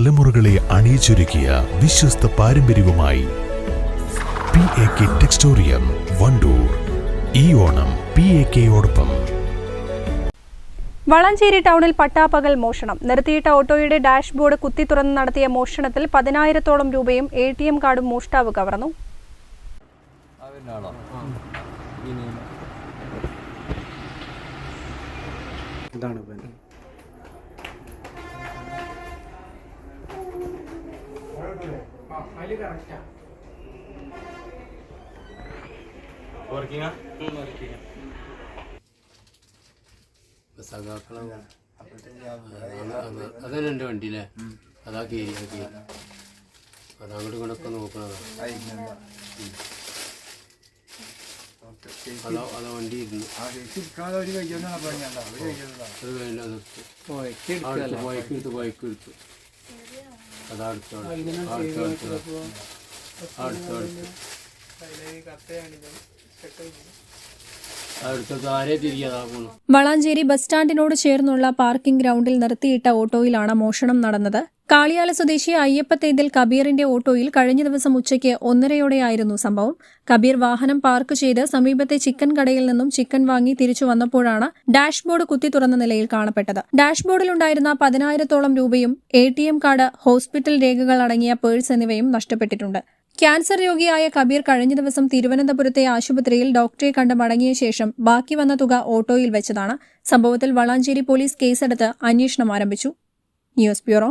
തലമുറകളെ അണിയിച്ചൊരുക്കിയ വിശ്വസ്ത പാരമ്പര്യവുമായി P A K Textorium Wandoor ഈ ഓണം പി എ കെയോടൊപ്പം വളഞ്ചേരി ടൗണിൽ പട്ടാപ്പകൽ മോഷണം. നിർത്തിയിട്ട ഓട്ടോയുടെ ഡാഷ്ബോർഡ് കുത്തി തുറന്ന് നടത്തിയ മോഷണത്തിൽ പതിനായിരത്തോളം രൂപയും എ ടി എം കാർഡും മോഷ്ടാവ് കവർന്നു. സഖാക്കളാവും അതന്നെ എന്റെ വണ്ടിയിലെ അതാ കയറി കയറി അതങ്ങോട്ട് ഇങ്ങോട്ടൊക്കെ നോക്കണതാ. അതാ അതാ വണ്ടി ഇരുന്നു. എടുത്ത് ബൈക്ക് എടുത്തു. അതാ വളാഞ്ചേരി ബസ് സ്റ്റാൻഡിനോട് ചേർന്നുള്ള പാർക്കിംഗ് ഗ്രൗണ്ടിൽ നിർത്തിയിട്ട ഓട്ടോയിലാണ് മോഷണം നടന്നത്. കാളിയാല സ്വദേശി അയ്യപ്പത്തേതിൽ കബീറിന്റെ ഓട്ടോയിൽ കഴിഞ്ഞ ദിവസം ഉച്ചയ്ക്ക് ഒന്നരയോടെയായിരുന്നു സംഭവം. കബീർ വാഹനം പാർക്ക് ചെയ്ത് സമീപത്തെ ചിക്കൻ കടയിൽ നിന്നും ചിക്കൻ വാങ്ങി തിരിച്ചു വന്നപ്പോഴാണ് ഡാഷ്ബോർഡ് കുത്തി തുറന്ന നിലയിൽ കാണപ്പെട്ടത്. ഡാഷ്ബോർഡിലുണ്ടായിരുന്ന പതിനായിരത്തോളം രൂപയും A T M card hospital രേഖകൾ അടങ്ങിയ പേഴ്സ് എന്നിവയും നഷ്ടപ്പെട്ടിട്ടുണ്ട്. ക്യാൻസർ രോഗിയായ കബീർ കഴിഞ്ഞ ദിവസം തിരുവനന്തപുരത്തെ ആശുപത്രിയിൽ ഡോക്ടറെ കണ്ട് മടങ്ങിയ ശേഷം ബാക്കി വന്ന തുക ഓട്ടോയിൽ വെച്ചതാണ്. സംഭവത്തിൽ വളാഞ്ചേരി പോലീസ് കേസെടുത്ത് അന്വേഷണം ആരംഭിച്ചു. News bureau